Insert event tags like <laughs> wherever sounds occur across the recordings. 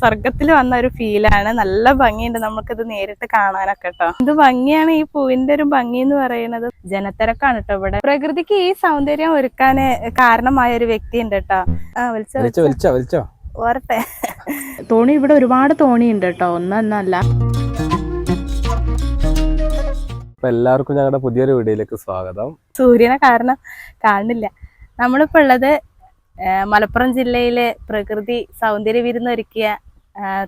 സ്വർഗത്തിൽ വന്ന ഒരു ഫീലാണ്. നല്ല ഭംഗിയുണ്ട് നമുക്കിത് നേരിട്ട് കാണാനൊക്കെ കേട്ടോ ഇത് ഭംഗിയാണ് ഈ പൂവിന്റെ ഒരു ഭംഗി എന്ന് പറയുന്നത്? ജനത്തിരക്കാണ് കേട്ടോ ഇവിടെ. പ്രകൃതിക്ക് ഈ സൗന്ദര്യം ഒരുക്കാൻ കാരണമായ ഒരു വ്യക്തി ഉണ്ട് കേട്ടോ ആ വിളിച്ചോ. വലിച്ചോ വലിച്ചോ വലിച്ചോ ഓരട്ടെ തോണി ഇവിടെ ഒരുപാട് തോണി ഉണ്ട് കേട്ടോ ഒന്നല്ല എല്ലാവർക്കും ഞങ്ങളുടെ പുതിയൊരു വീഡിയോയിലേക്ക് സ്വാഗതം. സൂര്യനെ കാരണം കാണുന്നില്ല. നമ്മളിപ്പോ ഉള്ളത് മലപ്പുറം ജില്ലയിലെ പ്രകൃതി സൗന്ദര്യ വിരുന്നൊരുക്കിയ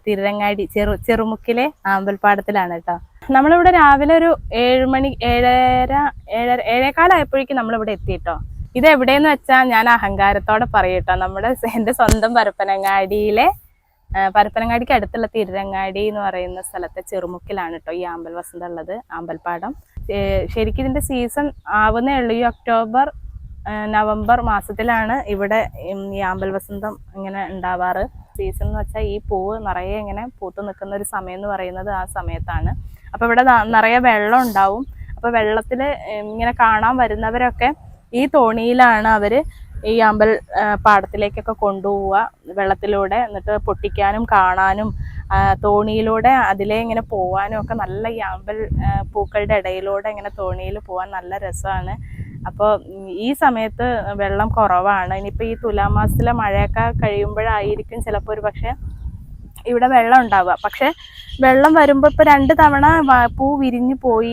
തിരുരങ്ങാടി ചെറു ചെറുമുക്കിലെ ആമ്പൽപ്പാടത്തിലാണ് കേട്ടോ. നമ്മളിവിടെ രാവിലെ ഒരു ഏഴ് മണി ഏഴര ഏഴര ഏഴേക്കാലായപ്പോഴേക്കും നമ്മളിവിടെ എത്തി കേട്ടോ. ഇത് എവിടെയെന്ന് വെച്ചാൽ ഞാൻ അഹങ്കാരത്തോടെ പറയട്ടോ നമ്മുടെ എന്റെ സ്വന്തം പരപ്പനങ്ങാടിയിലെ പരപ്പനങ്ങാടിക്ക് അടുത്തുള്ള തിരുരങ്ങാടി എന്ന് പറയുന്ന സ്ഥലത്തെ ചെറുമുക്കിലാണ് കേട്ടോ ഈ ആമ്പൽ വസന്ത ഉള്ളത് ആമ്പൽപ്പാടം. ശരിക്കും ഇതിന്റെ സീസൺ ആവുന്നേ ഉള്ളൂ. ഈ ഒക്ടോബർ നവംബർ മാസത്തിലാണ് ഇവിടെ ഈ ആമ്പൽ വസന്തം ഇങ്ങനെ ഉണ്ടാവാറ്. സീസൺ എന്ന് വെച്ചാൽ ഈ പൂവ് നിറയെ ഇങ്ങനെ പൂത്ത് നിൽക്കുന്ന ഒരു സമയം എന്ന് പറയുന്നത് ആ സമയത്താണ്. അപ്പോൾ ഇവിടെ നിറയെ വെള്ളം ഉണ്ടാവും. അപ്പോൾ വെള്ളത്തിൽ ഇങ്ങനെ കാണാൻ വരുന്നവരൊക്കെ ഈ തോണിയിലാണ് അവർ ഈ അമ്പൽ പാടത്തിലേക്കൊക്കെ കൊണ്ടുപോവുക. വെള്ളത്തിലൂടെ എന്നിട്ട് പൊട്ടിക്കാനും കാണാനും തോണിയിലൂടെ അതിലെ ഇങ്ങനെ പോവാനും ഒക്കെ നല്ല ഈ അമ്പൽ പൂക്കളുടെ ഇടയിലൂടെ ഇങ്ങനെ തോണിയിൽ പോകാൻ നല്ല രസമാണ് അപ്പോൾ ഈ സമയത്ത് വെള്ളം കുറവാണ്. ഇനിയിപ്പോൾ ഈ തുലാമാസത്തിലെ മഴയൊക്കെ കഴിയുമ്പോഴായിരിക്കും ചിലപ്പോൾ ഒരു പക്ഷേ ഇവിടെ വെള്ളം ഉണ്ടാവുക. പക്ഷെ വെള്ളം വരുമ്പോൾ ഇപ്പോൾ രണ്ട് തവണ പൂ വിരിഞ്ഞു പോയി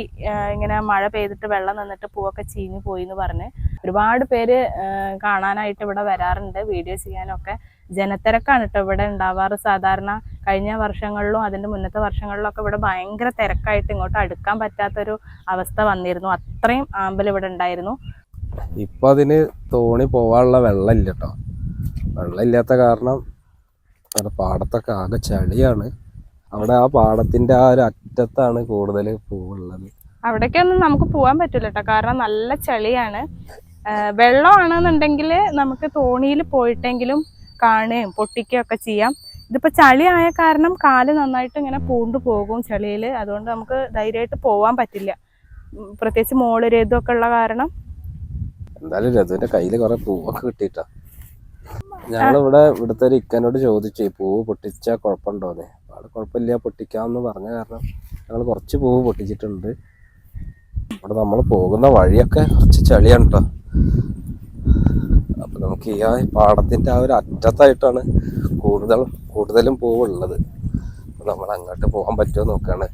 ഇങ്ങനെ മഴ പെയ്തിട്ട് വെള്ളം നിന്നിട്ട് പൂവൊക്കെ ചീഞ്ഞു പോയി എന്ന് പറഞ്ഞ് ഒരുപാട് പേര് കാണാനായിട്ട് ഇവിടെ വരാറുണ്ട്. വീഡിയോ ചെയ്യാനൊക്കെ ജനത്തിരക്കാണ് കേട്ടോ ഇവിടെ ഉണ്ടാവാറ്. സാധാരണ കഴിഞ്ഞ വർഷങ്ങളിലും അതിന്റെ മുന്നത്തെ വർഷങ്ങളിലൊക്കെ ഇവിടെ ഭയങ്കര തിരക്കായിട്ട് ഇങ്ങോട്ട് അടുക്കാൻ പറ്റാത്തൊരു അവസ്ഥ വന്നിരുന്നു. അത്രയും ആമ്പൽ ഇവിടെ ഉണ്ടായിരുന്നു. ഇപ്പൊ അതിന് തോണി പോവാനുള്ള വെള്ളം ഇല്ല കേട്ടോ വെള്ളം ഇല്ലാത്ത കാരണം അവിടെ പാടത്തൊക്കെ ആകെ ചളിയാണ്. അവിടെ ആ പാടത്തിന്റെ ആ ഒരു അറ്റത്താണ് കൂടുതൽ പൂവുള്ളത്. അവിടേക്കൊന്നും നമുക്ക് പോകാൻ പറ്റില്ല കേട്ടോ കാരണം നല്ല ചളിയാണ്. വെള്ളമാണെന്നുണ്ടെങ്കിൽ നമുക്ക് തോണിയിൽ പോയിട്ടെങ്കിലും കാണുകയും പൊട്ടിക്കുകയും ഒക്കെ ചെയ്യാം. ഇതിപ്പോൾ ആയ കാരണം കാൽ നന്നായിട്ട് ഇങ്ങനെ പൂണ്ടു പോകും ചളിയിൽ അതുകൊണ്ട് നമുക്ക് ധൈര്യമായിട്ട് പോകാൻ പറ്റില്ല. പ്രത്യേകിച്ച് മോൾ രേതൊക്കെ ഉള്ള കാരണം. എന്തായാലും രഥുവിന്റെ കയ്യിൽ കുറെ പൂവൊക്കെ കിട്ടിയിട്ടാ. ഞങ്ങളിവിടെ ഇവിടുത്തെ ഒരു ഇക്കനോട് ചോദിച്ചു പൂവ് പൊട്ടിച്ചാൽ കുഴപ്പമുണ്ടോന്ന്? അവിടെ കുഴപ്പമില്ല പൊട്ടിക്കാമെന്ന് പറഞ്ഞ കാരണം ഞങ്ങൾ കുറച്ച് പൂവ് പൊട്ടിച്ചിട്ടുണ്ട്. ഇവിടെ നമ്മൾ പോകുന്ന വഴിയൊക്കെ കുറച്ച് ചളിയാണ് കേട്ടോ അപ്പൊ നമുക്ക് ഈ ആ പാടത്തിന്റെ ആ ഒരു അറ്റത്തായിട്ടാണ് കൂടുതൽ കൂടുതലും പൂവുള്ളത്. നമ്മൾ അങ്ങോട്ട് പോകാൻ പറ്റുമോ നോക്കാണ്.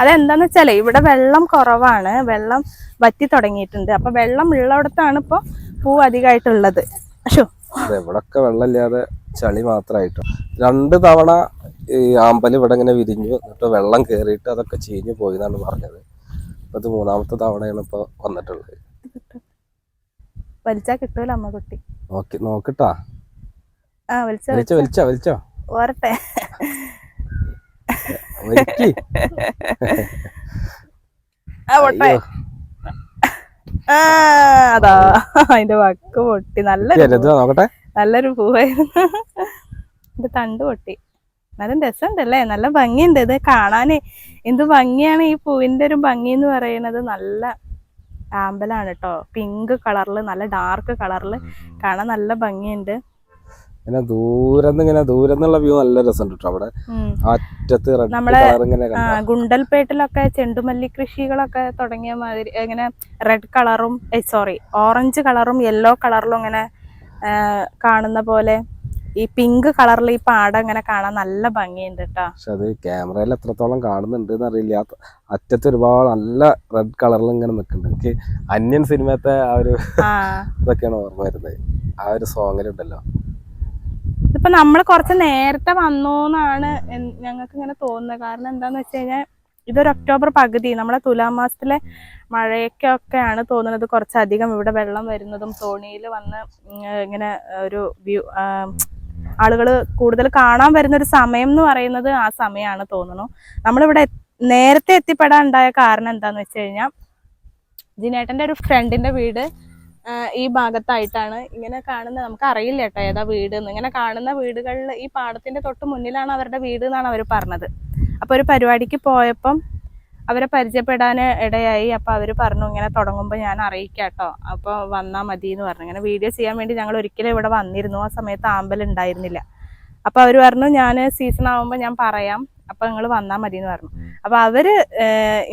അതെന്താന്ന് വെച്ചാലേ ഇവിടെ വെള്ളം കുറവാണ്. വെള്ളം വറ്റി തുടങ്ങിയിട്ടുണ്ട്. അപ്പൊ വെള്ളം ഉള്ളിടത്താണ് ഇപ്പോ പൂ അധികമായിട്ടുള്ളത്. ഇവിടൊക്കെ വെള്ളമില്ലാതെ ചളി മാത്രമായിട്ടു. രണ്ട് തവണ ഈ ആമ്പൽ ഇവിടെ ഇങ്ങനെ വിരിഞ്ഞു എന്നിട്ട് വെള്ളം കയറിയിട്ട് അതൊക്കെ ചീഞ്ഞു പോയി എന്നാണ് പറഞ്ഞത്. അത് ഇത് മൂന്നാമത്തെ തവണയാണ് ഇപ്പൊ വന്നിട്ടുള്ളത്. വലിച്ചാ കിട്ടൂല അമ്മ കുട്ടി. നോക്കട്ടാ നോക്കിട്ടാ. ആ വലിച്ചോ വലിച്ചോ വലിച്ചോ വലിച്ചോ ഓരട്ടെ. ആ പൊട്ടെ. ആ അതാ അതിന്റെ വക്ക് പൊട്ടി. നല്ല ചെറുത് നോക്കട്ടെ. നല്ലൊരു പൂവായിരുന്നു. ഇത് തണ്ട് പൊട്ടി. നല്ല രസമുണ്ടല്ലേ? നല്ല ഭംഗിയുണ്ട് ഇത് കാണാന്. എന്ത് ഭംഗിയാണ് ഈ പൂവിന്റെ ഒരു ഭംഗി എന്ന് പറയുന്നത്. നല്ല ആമ്പലാണ് കേട്ടോ പിങ്ക് കളറിൽ നല്ല ഡാർക്ക് കളറിൽ കാണാൻ നല്ല ഭംഗിയുണ്ട്. ഇങ്ങനെ ദൂരം ഇങ്ങനെ ദൂരം എന്നുള്ള വ്യൂ നല്ല രസമുണ്ട് കേട്ടോ അവിടെ അറ്റത്ത് നമ്മളെ, ഗുണ്ടൽപേട്ടിലൊക്കെ ചെണ്ടുമല്ലി കൃഷികളൊക്കെ തുടങ്ങിയ മാതിരി ഇങ്ങനെ റെഡ് കളറും സോറി ഓറഞ്ച് കളറും യെല്ലോ കളറിലും ഇങ്ങനെ കാണുന്ന പോലെ ഈ പിങ്ക് കളറിൽ ഈ പാടം ഇങ്ങനെ കാണാൻ നല്ല ഭംഗിയുണ്ട് കേട്ടോ പക്ഷെ അത് ക്യാമറയിൽ എത്രത്തോളം കാണുന്നുണ്ട് അറിയില്ല അറ്റത്ത് ഒരുപാട് നല്ല റെഡ് കളറിൽ ഇങ്ങനെ നിൽക്കുന്നുണ്ട്. എനിക്ക് അന്യൻ സിനിമത്തെ ആ ഒരു <laughs> ഇതൊക്കെയാണ് ഓർമ്മ വരുന്നത്. ആ ഒരു സോങ്ങിലുണ്ടല്ലോ ഇതിപ്പോ നമ്മൾ കുറച്ച് നേരത്തെ വന്നോന്നാണ് ഞങ്ങൾക്ക് ഇങ്ങനെ തോന്നുന്നത്. കാരണം എന്താന്ന് വെച്ച് കഴിഞ്ഞാൽ ഇതൊരു ഒക്ടോബർ പകുതി. നമ്മളെ തുലാം മാസത്തിലെ മഴയൊക്കെയാണ് തോന്നുന്നത്. കുറച്ചധികം ഇവിടെ വെള്ളം വരുന്നതും തോണിയിൽ വന്ന് ഇങ്ങനെ ഒരു വ്യൂ ആളുകൾ കൂടുതൽ കാണാൻ വരുന്ന ഒരു സമയം എന്ന് പറയുന്നത് ആ സമയമാണ് തോന്നുന്നു. നമ്മളിവിടെ നേരത്തെ എത്തിപ്പെടാൻ ഉണ്ടായ കാരണം എന്താന്ന് വെച്ച് കഴിഞ്ഞാൽ ജിനേട്ടന്റെ ഒരു ഫ്രണ്ടിന്റെ വീട് ഈ ഭാഗത്തായിട്ടാണ്. ഇങ്ങനെ കാണുന്ന നമുക്ക് അറിയില്ല കേട്ടോ ഏതാ വീട് എന്ന് ഇങ്ങനെ കാണുന്ന വീടുകളിൽ ഈ പാടത്തിന്റെ തൊട്ട് മുന്നിലാണ് അവരുടെ വീട് എന്നാണ് അവർ പറഞ്ഞത്. അപ്പോൾ ഒരു പരിപാടിക്ക് പോയപ്പം അവരെ പരിചയപ്പെടാൻ ഇടയായി. അപ്പൊ അവർ പറഞ്ഞു ഇങ്ങനെ തുടങ്ങുമ്പോൾ ഞാൻ അറിയിക്കാം കേട്ടോ അപ്പൊ വന്നാൽ മതി എന്ന് പറഞ്ഞു. ഇങ്ങനെ വീഡിയോ ചെയ്യാൻ വേണ്ടി ഞങ്ങൾ ഒരിക്കലും ഇവിടെ വന്നിരുന്നു. ആ സമയത്ത് ആമ്പൽ ഉണ്ടായിരുന്നില്ല. അപ്പൊ അവർ പറഞ്ഞു ഞാൻ സീസൺ ആവുമ്പോ ഞാൻ പറയാം. അപ്പോൾ നിങ്ങൾ വന്നാൽ മതി എന്ന് പറഞ്ഞു അപ്പോൾ അവർ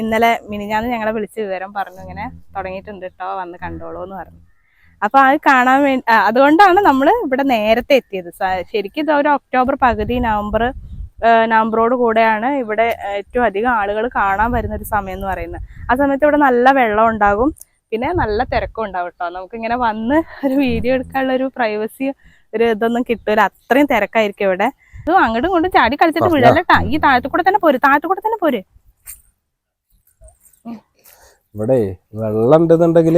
ഇന്നലെ മിനിഞ്ഞാന്ന് ഞങ്ങളെ വിളിച്ച് വിവരം പറഞ്ഞു. ഇങ്ങനെ തുടങ്ങിയിട്ടുണ്ട് കേട്ടോ വന്ന് കണ്ടോളൂ എന്ന് പറഞ്ഞു. അപ്പോൾ അത് കാണാൻ വേണ്ടി അതുകൊണ്ടാണ് നമ്മൾ ഇവിടെ നേരത്തെ എത്തിയത്. ശരിക്കും ഇത് ഒരു ഒക്ടോബർ പകുതി നവംബർ നവംബറോട് കൂടെയാണ് ഇവിടെ ഏറ്റവും അധികം ആളുകൾ കാണാൻ വരുന്ന ഒരു സമയം എന്ന് പറയുന്നത്. ആ സമയത്ത് ഇവിടെ നല്ല വെള്ളം ഉണ്ടാകും. പിന്നെ നല്ല തിരക്കും ഉണ്ടാവും കേട്ടോ നമുക്കിങ്ങനെ വന്ന് ഒരു വീഡിയോ എടുക്കാനുള്ള ഒരു പ്രൈവസി ഒരു ഇതൊന്നും കിട്ടൂല. അത്രയും തിരക്കായിരിക്കും ഇവിടെ. അത് അങ്ങോട്ടും ഇങ്ങോട്ടും ചാടി കളിച്ചിട്ട്. വീഴല്ലട്ടാ ഈ താഴത്തു കൂടെ തന്നെ പോര്. താഴത്തു കൂടെ തന്നെ പോര്. ഇവിടെ വെള്ളം ഉണ്ടെന്നുണ്ടെങ്കിൽ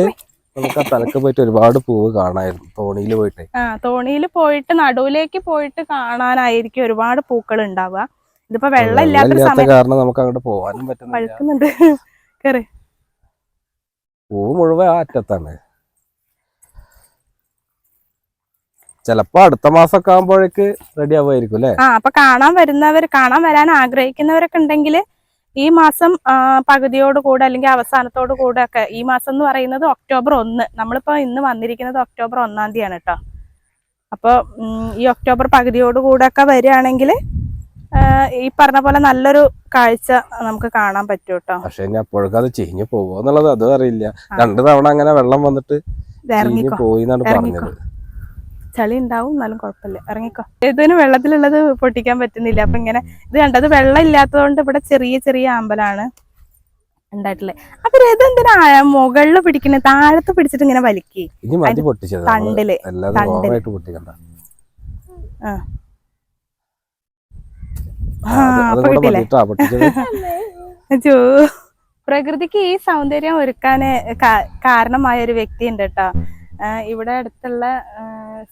നമുക്ക് ആ തലക്ക് പോയിട്ട് ഒരുപാട് പൂവ് കാണായിരുന്നു തോണിയിൽ പോയിട്ട്. ആ തോണിയിൽ പോയിട്ട് നടുവിലേക്ക് പോയിട്ട് കാണാനായിരിക്കും ഒരുപാട് പൂക്കൾ ഉണ്ടാവുക. ഇതിപ്പോ വെള്ളമില്ലാത്ത ഇല്ലാത്ത കാരണം നമുക്ക് അങ്ങോട്ട് പോകാനും പറ്റുന്നില്ല. പഴുക്കുന്നുണ്ട്. കേറ്. പൂവ് മുഴുവൻ ആ അറ്റത്താണ്. ചിലപ്പോ അടുത്ത മാസമൊക്കെ ആകുമ്പോഴേക്ക് റെഡി ആവുമായിരിക്കും അല്ലേ? ആ അപ്പൊ കാണാൻ വരുന്നവർ കാണാൻ വരാൻ ആഗ്രഹിക്കുന്നവരൊക്കെ ഉണ്ടെങ്കിൽ ഈ മാസം പകുതിയോട് കൂടെ അല്ലെങ്കിൽ അവസാനത്തോട് കൂടെ ഒക്കെ ഈ മാസം എന്ന് പറയുന്നത് ഒക്ടോബർ ഒന്ന്. നമ്മളിപ്പോ ഇന്ന് വന്നിരിക്കുന്നത് ഒക്ടോബർ ഒന്നാം തീയതിയാണ് കേട്ടോ. അപ്പോൾ ഈ ഒക്ടോബർ പകുതിയോട് കൂടെ ഒക്കെ വരികയാണെങ്കിൽ ഈ പറഞ്ഞ പോലെ നല്ലൊരു കാഴ്ച നമുക്ക് കാണാൻ പറ്റും കേട്ടോ. പക്ഷെ അപ്പോഴൊക്കെ അത് ചീഞ്ഞു പോകുമോ എന്നുള്ളത് അതും അറിയില്ല. രണ്ടു തവണ അങ്ങനെ വെള്ളം വന്നിട്ട് പോയി എന്നാണ്. പറഞ്ഞത്. ചളി ഉണ്ടാവും എന്നാലും കുഴപ്പമില്ല. ഇറങ്ങിക്കോ. ഇതിന് വെള്ളത്തിലുള്ളത് പൊട്ടിക്കാൻ പറ്റുന്നില്ല. അപ്പൊ ഇങ്ങനെ ഇത് കണ്ടത് വെള്ളം ഇല്ലാത്തതുകൊണ്ട് ഇവിടെ ചെറിയ ചെറിയ അമ്പലാണ് ഉണ്ടായിട്ടുള്ളത്. അപ്പൊ ഇതെന്തിനാ മുകളിൽ പിടിക്കണേ താഴത്ത് പിടിച്ചിട്ട് ഇങ്ങനെ വലിക്കി? തണ്ടിൽ. ആ. <laughs> പ്രകൃതിക്ക് ഈ സൗന്ദര്യം ഒരുക്കാന് കാരണമായ ഒരു വ്യക്തി ഉണ്ട് കേട്ടോ ഇവിടെ അടുത്തുള്ള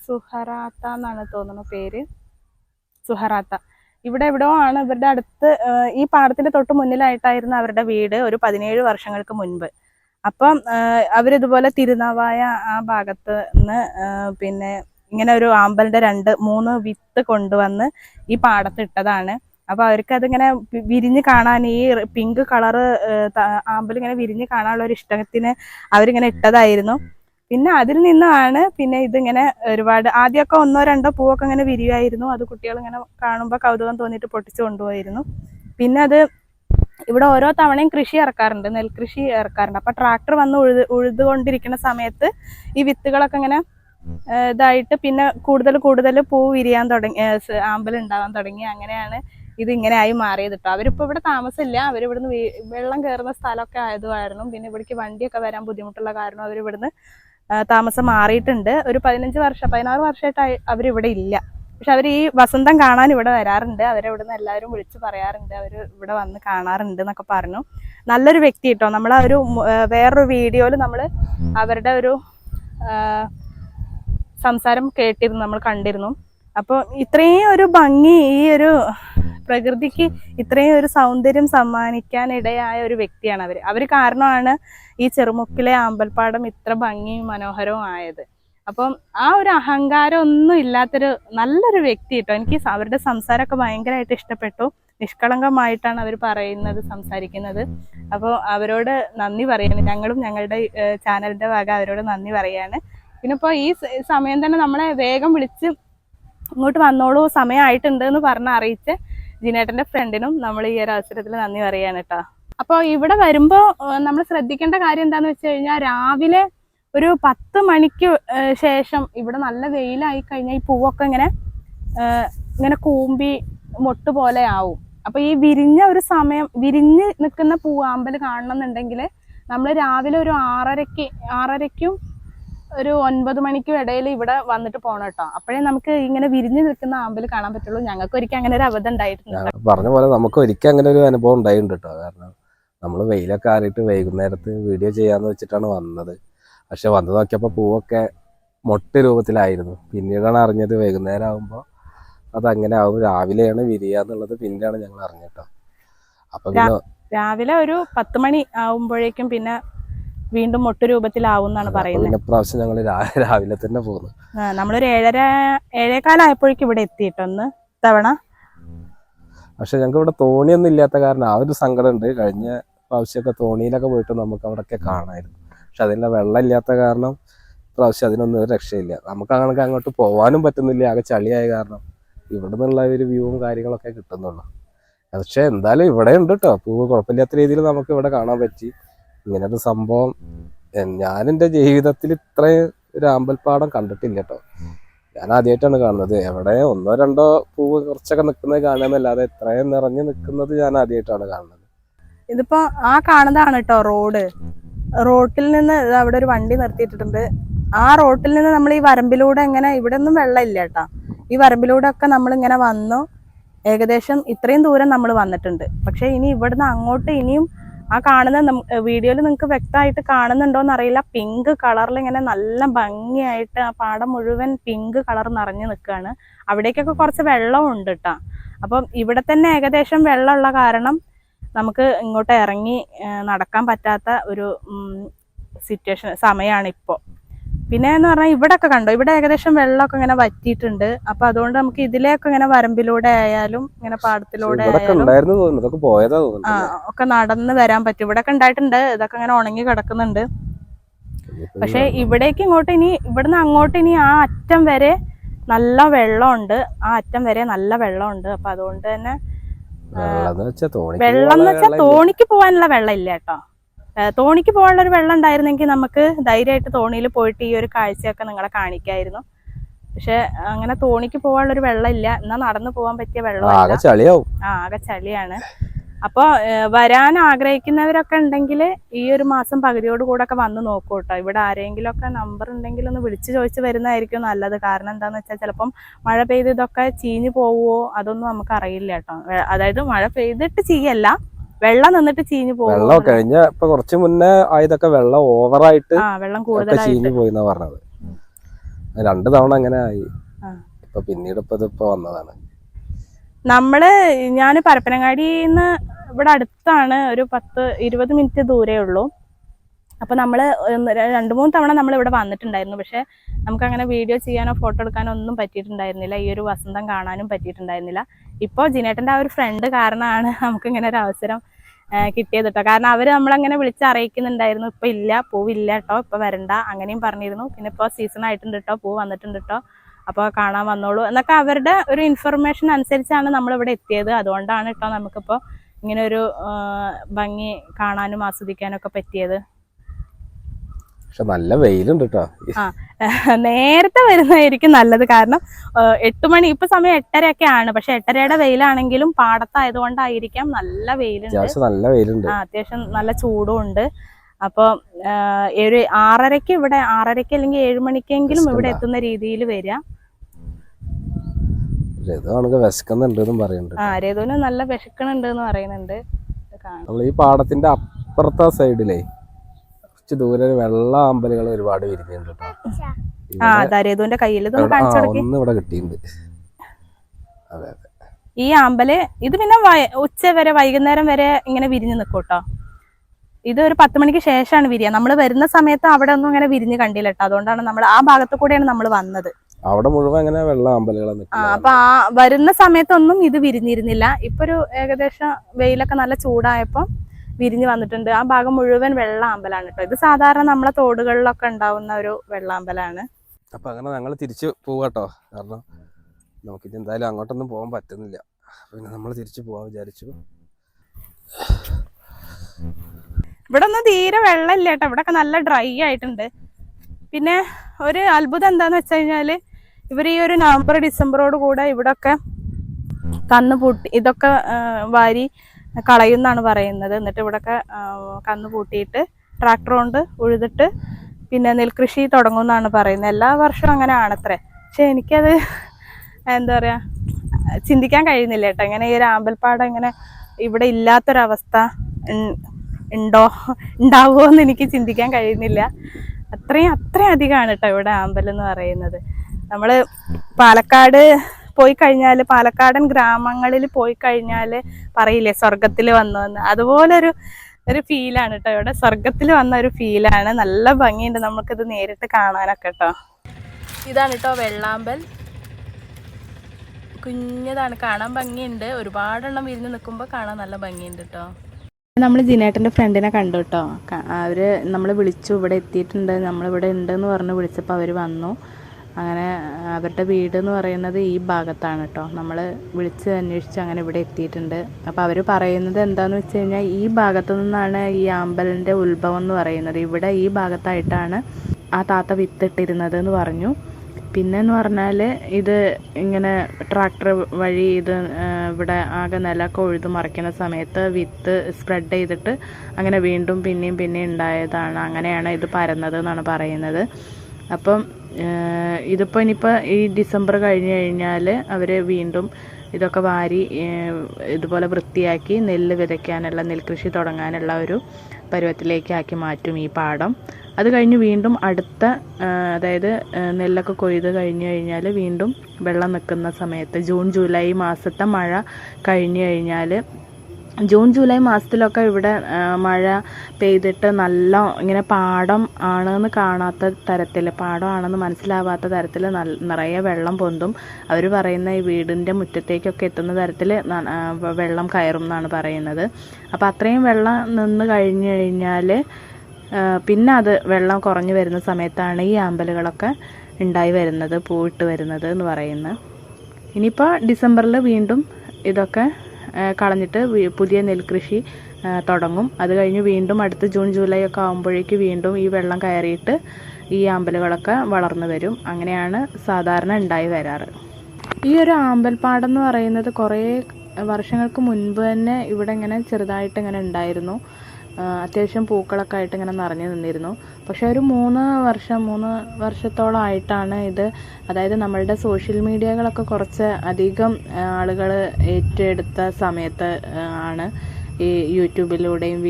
സുഹറാത്ത എന്നാണ് തോന്നുന്നു പേര്. സുഹറാത്ത. ഇവിടെ എവിടെയോ ആണ് ഇവരുടെ അടുത്ത് ഈ പാടത്തിന്റെ തൊട്ട് മുന്നിലായിട്ടായിരുന്നു അവരുടെ വീട് ഒരു പതിനേഴ് വർഷങ്ങൾക്ക് മുൻപ്. അപ്പം അവരിതുപോലെ തിരുനാവായ ആ ഭാഗത്ത് നിന്ന് പിന്നെ ഇങ്ങനെ ഒരു ആമ്പലിന്റെ രണ്ട് മൂന്ന് വിത്ത് കൊണ്ടുവന്ന് ഈ പാടത്ത് ഇട്ടതാണ്. അപ്പൊ അവർക്ക് അതിങ്ങനെ വിരിഞ്ഞ് കാണാൻ ഈ പിങ്ക് കളറ് ആമ്പൽ ഇങ്ങനെ വിരിഞ്ഞ് കാണാനുള്ള ഒരു ഇഷ്ടത്തിന് അവരിങ്ങനെ ഇട്ടതായിരുന്നു. പിന്നെ അതിൽ നിന്നാണ് പിന്നെ ഇതിങ്ങനെ ഒരുപാട് ആദ്യമൊക്കെ ഒന്നോ രണ്ടോ പൂവൊക്കെ ഇങ്ങനെ വിരിയായിരുന്നു അത് കുട്ടികൾ ഇങ്ങനെ കാണുമ്പോൾ കൗതുകം തോന്നിയിട്ട് പൊട്ടിച്ചു കൊണ്ടുപോയിരുന്നു. പിന്നെ അത് ഇവിടെ ഓരോ തവണയും കൃഷി ഇറക്കാറുണ്ട്. നെൽകൃഷി ഇറക്കാറുണ്ട്. അപ്പൊ ട്രാക്ടർ വന്ന് ഉഴുത് ഉഴുതുകൊണ്ടിരിക്കുന്ന സമയത്ത് ഈ വിത്തുകളൊക്കെ ഇങ്ങനെ ഇതായിട്ട് പിന്നെ കൂടുതൽ കൂടുതൽ പൂ വിരിയാൻ തുടങ്ങി ആമ്പൽ ഉണ്ടാവാൻ തുടങ്ങി. അങ്ങനെയാണ് ഇത് ഇങ്ങനെ ആയി മാറിയത് കേട്ടോ അവരിപ്പോ ഇവിടെ താമസമില്ല അവരിവിടുന്ന് വെള്ളം കയറുന്ന സ്ഥലമൊക്കെ ആയതുമായിരുന്നു പിന്നെ ഇവിടേക്ക് വണ്ടിയൊക്കെ വരാൻ ബുദ്ധിമുട്ടുള്ള കാരണം ആ, താമസം മാറിയിട്ടുണ്ട്. ഒരു പതിനഞ്ച് വർഷം പതിനാറ് വർഷമായിട്ട് അവരിവിടെ ഇല്ല. പക്ഷെ അവർ ഈ വസന്തം കാണാൻ ഇവിടെ വരാറുണ്ട്. അവരിവിടുന്ന് എല്ലാവരും വിളിച്ച് പറയാറുണ്ട്. അവർ ഇവിടെ വന്ന് കാണാറുണ്ട് എന്നൊക്കെ പറഞ്ഞു. നല്ലൊരു വ്യക്തി കേട്ടോ നമ്മൾ ആ ഒരു വേറൊരു വീഡിയോയിൽ നമ്മൾ അവരുടെ ഒരു സംസാരം കേട്ടിരുന്നു നമ്മൾ കണ്ടിരുന്നു. അപ്പോൾ ഇത്രയും ഒരു ഭംഗി ഈ ഒരു പ്രകൃതിക്ക് ഇത്രയും ഒരു സൗന്ദര്യം സമ്മാനിക്കാൻ ഇടയായ ഒരു വ്യക്തിയാണ് അവർ അവർ കാരണമാണ് ഈ ചെറുമുക്കിലെ അമ്പൽപ്പാടം ഇത്ര ഭംഗിയും മനോഹരവും ആയത്. അപ്പം ആ ഒരു അഹങ്കാരം ഒന്നും ഇല്ലാത്തൊരു നല്ലൊരു വ്യക്തി കേട്ടോ. എനിക്ക് അവരുടെ സംസാരമൊക്കെ ഭയങ്കരമായിട്ട് ഇഷ്ടപ്പെട്ടു. നിഷ്കളങ്കമായിട്ടാണ് അവർ പറയുന്നത് സംസാരിക്കുന്നത്. അപ്പോൾ അവരോട് നന്ദി പറയാണ്. ഞങ്ങളും ഞങ്ങളുടെ ചാനലിന്റെ ഭാഗം അവരോട് നന്ദി പറയാണ്. പിന്നെ ഇപ്പോൾ ഈ സമയം തന്നെ നമ്മളെ വേഗം വിളിച്ച് ഇങ്ങോട്ട് വന്നോളൂ. സമയമായിട്ടുണ്ട് എന്ന് പറഞ്ഞ് അറിയിച്ച് ജിനേട്ടന്റെ ഫ്രണ്ടിനും നമ്മൾ ഈ ഒരു അവസരത്തിൽ നന്ദി പറയാണ് കേട്ടോ. അപ്പോൾ ഇവിടെ വരുമ്പോൾ നമ്മൾ ശ്രദ്ധിക്കേണ്ട കാര്യം എന്താണെന്ന് വെച്ച് കഴിഞ്ഞാൽ രാവിലെ ഒരു പത്ത് മണിക്ക് ശേഷം ഇവിടെ നല്ല വെയിലായി കഴിഞ്ഞാൽ ഈ പൂവൊക്കെ ഇങ്ങനെ ഇങ്ങനെ കൂമ്പി മൊട്ട് പോലെ ആവും. അപ്പോൾ ഈ വിരിഞ്ഞ ഒരു സമയം വിരിഞ്ഞ് നിൽക്കുന്ന പൂവാമ്പൽ കാണണമെന്നുണ്ടെങ്കിൽ നമ്മൾ രാവിലെ ഒരു ആറരയ്ക്ക് ആറരയ്ക്കും ഒരു ഒൻപത് മണിക്കും ഇടയിൽ ഇവിടെ വന്നിട്ട് പോകണം കേട്ടോ. അപ്പോഴേ നമുക്ക് ഇങ്ങനെ വിരിഞ്ഞു നിൽക്കുന്ന ആമ്പൽ കാണാൻ പറ്റുള്ളൂ. ഞങ്ങൾക്ക് ഒരിക്കൽ അങ്ങനെ ഒരു അബദ്ധം ഉണ്ടായിട്ടുണ്ട് പറഞ്ഞ പോലെ നമുക്ക് ഒരിക്കൽ അങ്ങനെ ഒരു അനുഭവം ഉണ്ടായിട്ടുണ്ട് കേട്ടോ. കാരണം നമ്മൾ വെയിലൊക്കെ ആറിയിട്ട് വൈകുന്നേരത്ത് വീഡിയോ ചെയ്യാന്ന് വെച്ചിട്ടാണ് വന്നത്. പക്ഷെ വന്ന് നോക്കിയപ്പോൾ പൂവൊക്കെ മൊട്ട രൂപത്തിലായിരുന്നു. പിന്നീടാണ് അറിഞ്ഞത് വൈകുന്നേരം ആകുമ്പോൾ അതങ്ങനെ ആവും. രാവിലെയാണ് വിരിയാന്നുള്ളത് പിന്നെയാണ് ഞങ്ങൾ അറിഞ്ഞിട്ടോ അപ്പൊ രാവിലെ ഒരു പത്ത് മണി ആവുമ്പോഴേക്കും പിന്നെ വീണ്ടും മൊട്ട് രൂപത്തിലാവും എന്നാണ് പറയുന്നത്. പിന്നെ പ്രാവശ്യം ഞങ്ങൾ <laughs> രാവിലെ തന്നെ പോകുന്നു നമ്മളൊരു ഏഴര ഏഴേകാലായപ്പോഴേക്കും ഇവിടെ എത്തിയിട്ടൊന്ന് തവണ? പക്ഷെ ഞങ്ങൾക്ക് ഇവിടെ തോണിയൊന്നും ഇല്ലാത്ത കാരണം ആ ഒരു സങ്കടം ഉണ്ട്. കഴിഞ്ഞ പ്രാവശ്യമൊക്കെ തോണിയിലൊക്കെ പോയിട്ട് നമുക്ക് അവിടെയൊക്കെ കാണായിരുന്നു. പക്ഷെ അതിന്റെ വെള്ളം ഇല്ലാത്ത കാരണം പ്രാവശ്യം അതിനൊന്നും ഒരു രക്ഷയില്ല. നമുക്ക് അങ്ങനെ അങ്ങോട്ട് പോകാനും പറ്റുന്നില്ല. ആകെ ചളിയായ കാരണം ഇവിടെ നിന്നുള്ള ഒരു വ്യൂവും കാര്യങ്ങളൊക്കെ കിട്ടുന്നുള്ളൂ. പക്ഷെ എന്തായാലും ഇവിടെ ഉണ്ട് കേട്ടോ പൂവ് കുഴപ്പമില്ലാത്ത രീതിയിൽ നമുക്ക് ഇവിടെ കാണാൻ പറ്റി. ഇങ്ങനെ ഒരു സംഭവം ഞാൻ എന്റെ ജീവിതത്തിൽ ഇത്രയും ഒരു അമ്പൽപ്പാടം കണ്ടിട്ടില്ല കേട്ടോ ഞാൻ ആദ്യമായിട്ടാണ് കാണുന്നത്. എവിടെ ഒന്നോ രണ്ടോ പൂവ് കുറച്ചൊക്കെ നിൽക്കുന്നത് കാണാമെന്നല്ലാതെ ഇത്രയും നിറഞ്ഞു നിൽക്കുന്നത് ഞാൻ ആദ്യമായിട്ടാണ് കാണുന്നത്. ഇതിപ്പോ ആ കാണുന്നതാണ് കേട്ടോ റോഡ്. റോട്ടിൽ നിന്ന് അവിടെ ഒരു വണ്ടി നിർത്തിയിട്ടിട്ടുണ്ട്. ആ റോട്ടിൽ നിന്ന് നമ്മൾ ഈ വരമ്പിലൂടെ ഇങ്ങനെ ഇവിടെ ഒന്നും വെള്ളം ഇല്ല കേട്ടാ ഈ വരമ്പിലൂടെ ഒക്കെ നമ്മൾ ഇങ്ങനെ വന്നു. ഏകദേശം ഇത്രയും ദൂരം നമ്മൾ വന്നിട്ടുണ്ട്. പക്ഷെ ഇനി ഇവിടുന്ന് അങ്ങോട്ട് ഇനിയും ആ കാണുന്ന വീഡിയോയിൽ നിങ്ങൾക്ക് വ്യക്തമായിട്ട് കാണുന്നുണ്ടോ അറിയില്ല പിങ്ക് കളറിൽ ഇങ്ങനെ നല്ല ഭംഗിയായിട്ട് ആ പാടം മുഴുവൻ പിങ്ക് കളർ നിറഞ്ഞു നിൽക്കുകയാണ് അവിടേക്കൊക്കെ കുറച്ച് വെള്ളമുണ്ട് കേട്ടോ അപ്പം ഇവിടെ തന്നെ ഏകദേശം വെള്ളമുള്ള കാരണം നമുക്ക് ഇങ്ങോട്ട് ഇറങ്ങി നടക്കാൻ പറ്റാത്ത ഒരു സിറ്റുവേഷൻ സമയമാണ് ഇപ്പോൾ പിന്നെ എന്ന് പറഞ്ഞാൽ ഇവിടെയൊക്കെ കണ്ടോ? ഇവിടെ ഏകദേശം വെള്ളമൊക്കെ ഇങ്ങനെ വറ്റിയിട്ടുണ്ട്. അപ്പൊ അതുകൊണ്ട് നമുക്ക് ഇതിലേക്ക് ഇങ്ങനെ വരമ്പിലൂടെ ആയാലും ഇങ്ങനെ പാടത്തിലൂടെ ആയാലും ആ ഒക്കെ നടന്ന് വരാൻ പറ്റും. ഇവിടെയൊക്കെ ഉണ്ടായിട്ടുണ്ട്. ഇതൊക്കെ ഇങ്ങനെ ഉണങ്ങി കിടക്കുന്നുണ്ട്. പക്ഷെ ഇവിടേക്ക് ഇങ്ങോട്ട് ഇനി ഇവിടുന്ന് അങ്ങോട്ട് ഇനി ആ അറ്റം വരെ നല്ല വെള്ളമുണ്ട്. ആ അറ്റം വരെ നല്ല വെള്ളമുണ്ട്. അപ്പൊ അതുകൊണ്ട് തന്നെ വെള്ളം എന്ന് വെച്ചാൽ തോണിക്ക് പോവാനുള്ള വെള്ളം ഇല്ല കേട്ടോ. തോണിക്ക് പോകാനുള്ള ഒരു വെള്ളം ഉണ്ടായിരുന്നെങ്കിൽ നമുക്ക് ധൈര്യമായിട്ട് തോണിയിൽ പോയിട്ട് ഈ ഒരു കാഴ്ചയൊക്കെ നിങ്ങളെ കാണിക്കായിരുന്നു. പക്ഷെ അങ്ങനെ തോണിക്ക് പോകാനുള്ള ഒരു വെള്ളം ഇല്ല. എന്നാ നടന്നു പോകാൻ പറ്റിയ വെള്ളം ആകെ ചളിയാവും. ആ ആകെ ചളിയാണ്. അപ്പോൾ വരാൻ ആഗ്രഹിക്കുന്നവരൊക്കെ ഉണ്ടെങ്കിൽ ഈ ഒരു മാസം പകുതിയോട് കൂടെ ഒക്കെ വന്ന് നോക്കൂ കേട്ടോ. ഇവിടെ ആരെങ്കിലും ഒക്കെ നമ്പർ ഉണ്ടെങ്കിൽ ഒന്ന് വിളിച്ചു ചോദിച്ചു വരുന്നതായിരിക്കും നല്ലത്. കാരണം എന്താന്ന് വെച്ചാൽ ചിലപ്പം മഴ പെയ്ത് ഇതൊക്കെ ചീഞ്ഞു പോവുമോ അതൊന്നും നമുക്ക് അറിയില്ല കേട്ടോ. അതായത് മഴ പെയ്തിട്ട് ചീയല്ല. വെള്ളം നിന്നിട്ട് ചീഞ്ഞു പോകും വെള്ളം കഴിഞ്ഞ ഇപ്പൊ കുറച്ച് മുന്നേ ആയതൊക്കെ വെള്ളം ഓവറായിട്ട് വെള്ളം കൂടുതൽ ചീഞ്ഞു പോയി എന്നാ പറഞ്ഞത് രണ്ടു തവണ അങ്ങനെ ആയി. ഇപ്പൊ പിന്നീട് ഇപ്പൊ ഇതിപ്പോ വന്നതാണ്. നമ്മൾ ഞാൻ പരപ്പനങ്ങാടിന്ന് ഇവിടെ അടുത്താണ് ഒരു പത്ത് ഇരുപത് മിനിറ്റ് ദൂരേ ഉള്ളൂ. അപ്പൊ നമ്മൾ രണ്ടു മൂന്ന് തവണ നമ്മൾ ഇവിടെ വന്നിട്ടുണ്ടായിരുന്നു. പക്ഷെ നമുക്ക് അങ്ങനെ വീഡിയോ ചെയ്യാനോ ഫോട്ടോ എടുക്കാനോ ഒന്നും പറ്റിയിട്ടുണ്ടായിരുന്നില്ല. ഈ ഒരു വസന്തം കാണാനും പറ്റിയിട്ടുണ്ടായിരുന്നില്ല. ഇപ്പോൾ ജിനേട്ടന്റെ ആ ഒരു ഫ്രണ്ട് കാരണമാണ് <laughs> നമുക്ക് ഇങ്ങനെ ഒരു അവസരം കിട്ടിയത് കേട്ടോ കാരണം അവർ നമ്മളങ്ങനെ വിളിച്ച് അറിയിക്കുന്നുണ്ടായിരുന്നു. ഇപ്പൊ ഇല്ല പൂവില്ല കേട്ടോ ഇപ്പൊ വരണ്ട. അങ്ങനെയും പറഞ്ഞിരുന്നു. പിന്നെ ഇപ്പോൾ സീസൺ ആയിട്ടുണ്ട് കേട്ടോ പൂ വന്നിട്ടുണ്ട് കേട്ടോ അപ്പോൾ കാണാൻ വന്നോളൂ എന്നൊക്കെ അവരുടെ ഒരു ഇൻഫർമേഷൻ അനുസരിച്ചാണ് നമ്മൾ ഇവിടെ എത്തിയത്. അതുകൊണ്ടാണ് കേട്ടോ നമുക്കിപ്പോൾ ഇങ്ങനെ ഒരു ഭംഗി കാണാനും ആസ്വദിക്കാനും ഒക്കെ പറ്റിയത്. പക്ഷെ നല്ല വെയിലുണ്ട് കേട്ടോ <laughs> നേരത്തെ വരുന്നതായിരിക്കും നല്ലത്. കാരണം എട്ട് മണി ഇപ്പൊ സമയം എട്ടരയൊക്കെ ആണ് പക്ഷെ എട്ടരയുടെ വെയിലാണെങ്കിലും പാടത്തായതുകൊണ്ടായിരിക്കാം നല്ല വെയിലുണ്ട്. നല്ല വെയിലുണ്ട്. അത്യാവശ്യം നല്ല ചൂടും ഉണ്ട്. അപ്പോൾ ഒരു ആറരയ്ക്ക് ഇവിടെ ആറരയ്ക്ക് അല്ലെങ്കിൽ ഏഴ് മണിക്കെങ്കിലും ഇവിടെ. എത്തുന്ന രീതിയിൽ വരിക. രേതുവിന് നല്ല വിശക്കണുണ്ട് എന്ന് പറയുന്നുണ്ട് ഈ പാടത്തിന്റെ അപ്പുറത്തെ സൈഡിലേ കുറച്ച് ദൂരെ വെള്ള അമ്പലുകൾ ഒരുപാട് വിരിഞ്ഞിട്ടുണ്ട് കേട്ടോ കയ്യിൽ ഇവിടെ- ഒന്ന് കിട്ടിയിട്ടുണ്ട്. അതെ അതെ. ഈ ആമ്പൽ ഇത് പിന്നെ ഉച്ച വരെ വൈകുന്നേരം വരെ ഇങ്ങനെ വിരിഞ്ഞ് നിൽക്കും കേട്ടോ ഇത് ഒരു പത്ത് മണിക്ക് ശേഷമാണ് വിരിയ. നമ്മൾ വരുന്ന സമയത്ത് അവിടെ ഒന്നും ഇങ്ങനെ വിരിഞ്ഞ് കണ്ടില്ല കേട്ടോ അതുകൊണ്ടാണ് നമ്മൾ ആ ഭാഗത്ത് കൂടെയാണ് നമ്മൾ വന്നത്. അവിടെ മുഴുവൻ അങ്ങനെ വെള്ള അമ്പലുകൾ ആ അപ്പൊ ആ വരുന്ന സമയത്തൊന്നും ഇത് വിരിഞ്ഞിരുന്നില്ല. ഇപ്പൊ ഒരു ഏകദേശം വെയിലൊക്കെ നല്ല ചൂടായപ്പോ വിരിഞ്ഞ് വന്നിട്ടുണ്ട്. ആ ഭാഗം മുഴുവൻ വെള്ള അമ്പലാണ് കേട്ടോ ഇത് സാധാരണ നമ്മളെ തോടുകളിലൊക്കെ ഉണ്ടാവുന്ന ഒരു വെള്ള അമ്പലാണ് അപ്പൊ അങ്ങനെ ഞങ്ങൾ തിരിച്ചു പോവാട്ടോ. കാരണം നമുക്കിത് എന്തായാലും അങ്ങോട്ടൊന്നും പോകാൻ പറ്റുന്നില്ല. പിന്നെ നമ്മൾ തിരിച്ചു പോവാൻ വിചാരിച്ചു. ഇവിടെ ഒന്നും തീരെ വെള്ളമില്ല കേട്ടോ ഇവിടെ നല്ല ഡ്രൈ ആയിട്ടുണ്ട്. പിന്നെ ഒരു അത്ഭുതം എന്താന്ന് വെച്ച് കഴിഞ്ഞാൽ ഇവർ ഈ ഒരു നവംബർ ഡിസംബറോട് കൂടെ ഇവിടൊക്കെ കന്ന് പൂട്ടി ഇതൊക്കെ വാരി കളയുന്നാണ് പറയുന്നത്. എന്നിട്ട് ഇവിടൊക്കെ ആ, കന്ന് പൂട്ടിയിട്ട് ട്രാക്ടർ കൊണ്ട് ഉഴുതിട്ട് പിന്നെ നെൽകൃഷി തുടങ്ങും എന്നാണ് പറയുന്നത്. എല്ലാ വർഷവും അങ്ങനെ ആണത്രേ പക്ഷെ എനിക്കത് എന്താ പറയാ ചിന്തിക്കാൻ കഴിയുന്നില്ല കേട്ടോ. ഇങ്ങനെ ഈ ഒരു ആമ്പൽപ്പാടം ഇങ്ങനെ ഇവിടെ ഇല്ലാത്തൊരവസ്ഥ ഉണ്ടോ ഉണ്ടാവുമോ എന്ന് എനിക്ക് ചിന്തിക്കാൻ കഴിയുന്നില്ല. അത്രയും അത്രയും അധികമാണ് കേട്ടോ ഇവിടെ ആമ്പൽ എന്ന് പറയുന്നത്. നമ്മൾ പാലക്കാട് പോയി കഴിഞ്ഞാൽ പാലക്കാടൻ ഗ്രാമങ്ങളിൽ പോയി കഴിഞ്ഞാൽ പറയില്ലേ സ്വർഗത്തിൽ വന്നു എന്ന് അതുപോലൊരു ഒരു ഫീലാണ് കേട്ടോ ഇവിടെ. സ്വർഗത്തിൽ വന്ന ഒരു ഫീലാണ്. നല്ല ഭംഗിയുണ്ട് നമുക്കിത് നേരിട്ട് കാണാനൊക്കെ കേട്ടോ ഇതാണ് കേട്ടോ വെള്ളാമ്പൽ. കുഞ്ഞതാണ്. കാണാൻ ഭംഗിയുണ്ട്. ഒരുപാടെണ്ണം വിരിഞ്ഞ് നിൽക്കുമ്പോൾ കാണാൻ നല്ല ഭംഗിയുണ്ട് കേട്ടോ നമ്മൾ ജിനേട്ടന്റെ ഫ്രണ്ടിനെ കണ്ടു കേട്ടോ അവർ നമ്മൾ വിളിച്ചു. ഇവിടെ എത്തിയിട്ടുണ്ട്. നമ്മളിവിടെ ഉണ്ടെന്ന് പറഞ്ഞ് വിളിച്ചപ്പോൾ അവർ വന്നു. അങ്ങനെ അവരുടെ വീട് എന്ന് പറയുന്നത് ഈ ഭാഗത്താണ് കേട്ടോ നമ്മൾ വിളിച്ച് അന്വേഷിച്ച് അങ്ങനെ ഇവിടെ എത്തിയിട്ടുണ്ട്. അപ്പോൾ അവർ പറയുന്നത് എന്താണെന്ന് വെച്ച് കഴിഞ്ഞാൽ ഈ ഭാഗത്തു നിന്നാണ് ഈ ആമ്പലിന്റെ ഉത്ഭവം എന്ന് പറയുന്നത്. ഇവിടെ ഈ ഭാഗത്തായിട്ടാണ് ആ താത്ത വിത്തിട്ടിരുന്നത് എന്ന് പറഞ്ഞു. പിന്നെ എന്ന് പറഞ്ഞാൽ ഇത് ഇങ്ങനെ ട്രാക്ടർ വഴി ഇത് ഇവിടെ ആകെ നിലമൊക്കെ ഉഴുത് മറിക്കുന്ന സമയത്ത് വിത്ത് സ്പ്രെഡ് ചെയ്തിട്ട് അങ്ങനെ വീണ്ടും പിന്നെയും പിന്നെയും ഉണ്ടായതാണ്. അങ്ങനെയാണ് ഇത് പരന്നത് എന്നാണ് പറയുന്നത്. അപ്പം ഇതിപ്പോൾ ഇനിയിപ്പോൾ ഈ ഡിസംബർ കഴിഞ്ഞ് കഴിഞ്ഞാൽ അവർ വീണ്ടും ഇതൊക്കെ വാരി ഇതുപോലെ വൃത്തിയാക്കി നെല്ല് വിതയ്ക്കാനുള്ള നെൽകൃഷി തുടങ്ങാനുള്ള ഒരു പരുവത്തിലേക്കാക്കി മാറ്റും ഈ പാടം. അത് കഴിഞ്ഞ് വീണ്ടും അടുത്ത അതായത് നെല്ലൊക്കെ കൊയ്ത് കഴിഞ്ഞ് കഴിഞ്ഞാൽ വീണ്ടും വെള്ളം നിൽക്കുന്ന സമയത്ത് ജൂൺ ജൂലൈ മാസത്തെ മഴ കഴിഞ്ഞ് കഴിഞ്ഞാൽ ജൂൺ ജൂലൈ മാസത്തിലൊക്കെ ഇവിടെ മഴ പെയ്തിട്ട് നല്ല ഇങ്ങനെ പാടം ആണെന്ന് കാണാത്ത തരത്തിൽ പാടം ആണെന്ന് മനസ്സിലാവാത്ത തരത്തിൽ നിറയെ വെള്ളം പൊന്തും. അവർ പറയുന്ന ഈ വീടിന്റെ മുറ്റത്തേക്കൊക്കെ എത്തുന്ന തരത്തിൽ വെള്ളം കയറും എന്നാണ് പറയുന്നത്. അപ്പോൾ അത്രയും വെള്ളം നിന്ന് കഴിഞ്ഞു കഴിഞ്ഞാൽ പിന്നെ അത് വെള്ളം കുറഞ്ഞു വരുന്ന സമയത്താണ് ഈ ആമ്പലുകളൊക്കെ ഉണ്ടായി വരുന്നത് പൂവിട്ട് വരുന്നത് എന്ന് പറയുന്നത്. ഇനിയിപ്പോൾ ഡിസംബറിൽ വീണ്ടും ഇതൊക്കെ കളഞ്ഞിട്ട് പുതിയ നെൽകൃഷി തുടങ്ങും. അത് കഴിഞ്ഞ് വീണ്ടും അടുത്ത ജൂൺ ജൂലൈ ഒക്കെ ആകുമ്പോഴേക്ക് വീണ്ടും ഈ വെള്ളം കയറിയിട്ട് ഈ ആമ്പലുകളൊക്കെ വളർന്നു വരും. അങ്ങനെയാണ് സാധാരണ ഉണ്ടായി വരാറ്. ഈ ഒരു ആമ്പൽപ്പാടം എന്ന് പറയുന്നത് കുറേ വർഷങ്ങൾക്ക് മുൻപ് തന്നെ ഇവിടെ ഇങ്ങനെ ചെറുതായിട്ട് ഇങ്ങനെ ഉണ്ടായിരുന്നു. അത്യാവശ്യം പൂക്കളൊക്കെ ആയിട്ട് ഇങ്ങനെ നിറഞ്ഞു നിന്നിരുന്നു. പക്ഷേ ഒരു മൂന്ന് വർഷം മൂന്ന് വർഷത്തോളമായിട്ടാണ് ഇത്. അതായത് നമ്മളുടെ സോഷ്യൽ മീഡിയകളൊക്കെ കുറച്ച് അധികം ആളുകൾ ഏറ്റെടുത്ത സമയത്ത് ആണ്. ഈ യൂട്യൂബിലൂടെയും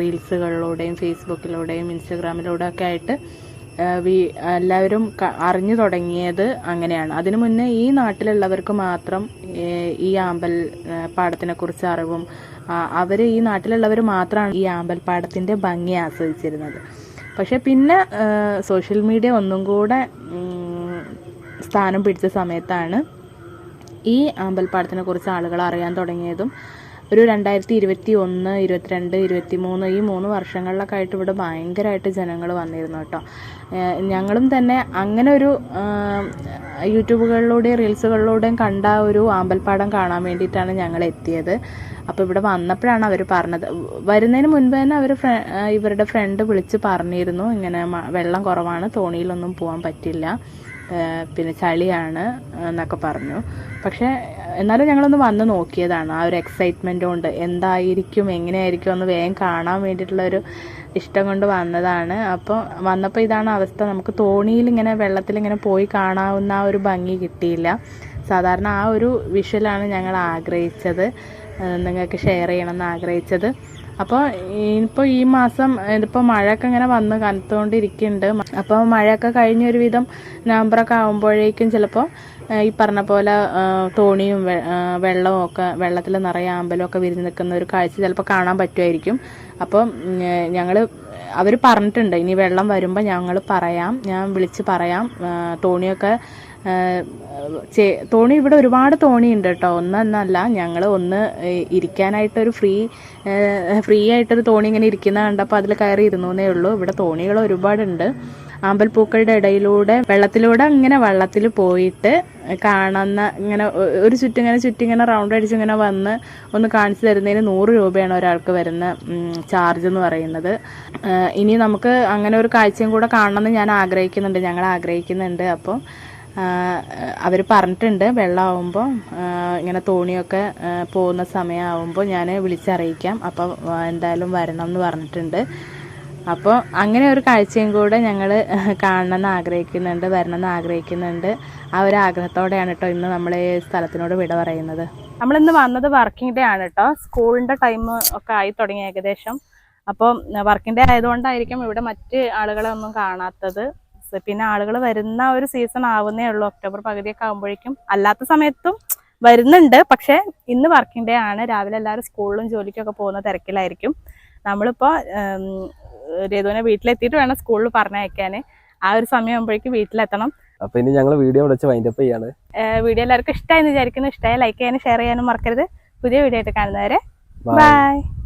റീൽസുകളിലൂടെയും ഫേസ്ബുക്കിലൂടെയും ഇൻസ്റ്റഗ്രാമിലൂടെ ഒക്കെ ആയിട്ട് എല്ലാവരും അറിഞ്ഞു തുടങ്ങിയത് അങ്ങനെയാണ്. അതിനു മുന്നേ ഈ നാട്ടിലുള്ളവർക്ക് മാത്രം ഈ ആമ്പൽ പാടത്തിനെ കുറിച്ച് അറിവും അവർ ഈ നാട്ടിലുള്ളവർ മാത്രമാണ് ഈ ആമ്പൽപ്പാടത്തിന്റെ ഭംഗി ആസ്വദിച്ചിരുന്നത്. പക്ഷെ പിന്നെ സോഷ്യൽ മീഡിയ ഒന്നും കൂടെ സ്ഥാനം പിടിച്ച സമയത്താണ് ഈ അമ്പൽപ്പാടത്തിനെ കുറിച്ച് ആളുകൾ അറിയാൻ തുടങ്ങിയതും ഒരു രണ്ടായിരത്തി ഇരുപത്തി ഒന്ന് ഇരുപത്തിരണ്ട് ഇരുപത്തി മൂന്ന് ഈ മൂന്ന് വർഷങ്ങളിലൊക്കെ ആയിട്ട് ഇവിടെ ഭയങ്കരമായിട്ട് ജനങ്ങൾ വന്നിരുന്നു കേട്ടോ. ഞങ്ങളും തന്നെ അങ്ങനെ ഒരു യൂട്യൂബുകളിലൂടെയും റീൽസുകളിലൂടെയും കണ്ട ഒരു ആമ്പൽപ്പാടം കാണാൻ വേണ്ടിയിട്ടാണ് ഞങ്ങൾ എത്തിയത്. അപ്പോൾ ഇവിടെ വന്നപ്പോഴാണ് അവർ പറഞ്ഞത്. വരുന്നതിന് മുൻപ് തന്നെ അവർ ഇവരുടെ ഫ്രണ്ട് വിളിച്ച് പറഞ്ഞിരുന്നു. ഇങ്ങനെ വെള്ളം കുറവാണ് തോണിയിലൊന്നും പോകാൻ പറ്റില്ല പിന്നെ ചളിയാണ് എന്നൊക്കെ പറഞ്ഞു. പക്ഷേ എന്നാലും ഞങ്ങളൊന്ന് വന്ന് നോക്കിയതാണ്. ആ ഒരു എക്സൈറ്റ്മെന്റ് കൊണ്ട് എന്തായിരിക്കും എങ്ങനെയായിരിക്കും ഒന്ന് വേഗം കാണാൻ വേണ്ടിയിട്ടുള്ളൊരു ഇഷ്ടം കൊണ്ട് വന്നതാണ്. അപ്പോൾ വന്നപ്പോൾ ഇതാണ് അവസ്ഥ. നമുക്ക് തോണിയിൽ ഇങ്ങനെ വെള്ളത്തിൽ ഇങ്ങനെ പോയി കാണാവുന്ന ആ ഒരു ഭംഗി കിട്ടിയില്ല. സാധാരണ ആ ഒരു വിഷ്വലാണ് ഞങ്ങൾ ആഗ്രഹിച്ചത്. നിങ്ങൾക്ക് ഷെയർ ചെയ്യണമെന്ന് ആഗ്രഹിച്ചത്. അപ്പോൾ ഇപ്പോൾ ഈ മാസം ഇതിപ്പോൾ മഴയൊക്കെ ഇങ്ങനെ വന്ന് കനത്തുകൊണ്ടിരിക്കുന്നുണ്ട് അപ്പോൾ മഴയൊക്കെ കഴിഞ്ഞ ഒരുവിധം നവംബറൊക്കെ ആകുമ്പോഴേക്കും ചിലപ്പോൾ ഈ പറഞ്ഞ പോലെ തോണിയും വെള്ളവും ഒക്കെ വെള്ളത്തിൽ നിറയെ ആമ്പലും ഒക്കെ വിരിഞ്ഞ് നിൽക്കുന്ന ഒരു കാഴ്ച ചിലപ്പോൾ കാണാൻ പറ്റുമായിരിക്കും. അപ്പം ഞങ്ങൾ അവർ പറഞ്ഞിട്ടുണ്ട് ഇനി വെള്ളം വരുമ്പോൾ ഞങ്ങൾ പറയാം ഞാൻ വിളിച്ച് പറയാം തോണിയൊക്കെ തോണി ഇവിടെ ഒരുപാട് തോണിയുണ്ട് കേട്ടോ. ഒന്നല്ല ഞങ്ങൾ ഒന്ന് ഇരിക്കാനായിട്ടൊരു ഫ്രീ ഫ്രീ ആയിട്ടൊരു തോണി ഇങ്ങനെ ഇരിക്കുന്ന കണ്ടപ്പോൾ അതിൽ കയറി ഇരുന്നേ ഉള്ളൂ. ഇവിടെ തോണികൾ ഒരുപാടുണ്ട്. ആമ്പൽപ്പൂക്കളുടെ ഇടയിലൂടെ വെള്ളത്തിലൂടെ അങ്ങനെ വള്ളത്തിൽ പോയിട്ട് കാണുന്ന ഇങ്ങനെ ഒരു ചുറ്റിങ്ങനെ ചുറ്റിങ്ങനെ റൗണ്ട് അടിച്ച് ഇങ്ങനെ വന്ന് ഒന്ന് കാണിച്ചു തരുന്നതിന് നൂറ് രൂപയാണ് ഒരാൾക്ക് വരുന്ന ചാർജ് എന്ന് പറയുന്നത്. ഇനി നമുക്ക് അങ്ങനെ ഒരു കാഴ്ചയും കൂടെ കാണണമെന്ന് ഞാൻ ആഗ്രഹിക്കുന്നുണ്ട്. ഞങ്ങൾ ആഗ്രഹിക്കുന്നുണ്ട്. അപ്പോൾ അവർ പറഞ്ഞിട്ടുണ്ട് വെള്ളമാകുമ്പോൾ ഇങ്ങനെ തോണിയൊക്കെ പോകുന്ന സമയമാകുമ്പോൾ ഞാൻ വിളിച്ചറിയിക്കാം. അപ്പോൾ എന്തായാലും വരണം എന്ന് പറഞ്ഞിട്ടുണ്ട്. അപ്പോൾ അങ്ങനെ ഒരു കാഴ്ചയും കൂടെ ഞങ്ങൾ കാണണമെന്ന് ആഗ്രഹിക്കുന്നുണ്ട് വരണമെന്ന് ആഗ്രഹിക്കുന്നുണ്ട്. ആ ഒരു ആഗ്രഹത്തോടെയാണ് കേട്ടോ ഇന്ന് നമ്മൾ ഈ സ്ഥലത്തിനോട് വിട പറയുന്നത്. നമ്മളിന്ന് വന്നത് വർക്കിംഗ് ഡേ ആണ് കേട്ടോ സ്കൂളിന്റെ ടൈം ഒക്കെ ആയി തുടങ്ങി ഏകദേശം. അപ്പോൾ വർക്കിംഗ് ഡേ ആയതുകൊണ്ടായിരിക്കും ഇവിടെ മറ്റ് ആളുകളെ ഒന്നും കാണാത്തത്. പിന്നെ ആളുകൾ വരുന്ന ഒരു സീസൺ ആവുന്നേ ഉള്ളൂ. ഒക്ടോബർ പകുതിയൊക്കെ ആകുമ്പോഴേക്കും അല്ലാത്ത സമയത്തും വരുന്നുണ്ട്. പക്ഷെ ഇന്ന് വർക്കിംഗ് ഡേ ആണ്. രാവിലെ എല്ലാവരും സ്കൂളിലും ജോലിക്കൊക്കെ പോകുന്ന തിരക്കിലായിരിക്കും. നമ്മളിപ്പോൾ രേതുവിനെ വീട്ടിലെത്തിയിട്ട് വേണം സ്കൂളിൽ പറഞ്ഞയക്കാൻ ആ ഒരു സമയം ആകുമ്പോഴേക്കും വീട്ടിലെത്തണം. അപ്പൊ ഇനി ഞങ്ങൾ വീഡിയോ വിളിച്ച് വൈൻഡപ്പ് ചെയ്യാണ്. വീഡിയോ എല്ലാവർക്കും ഇഷ്ടമായി വിചാരിക്കുന്നു. ഇഷ്ടമായി ലൈക്ക് ചെയ്യാനും ഷെയർ ചെയ്യാനും മറക്കരുത്. പുതിയ വീഡിയോ ആയിട്ട് കാണുന്നവരെ ബൈ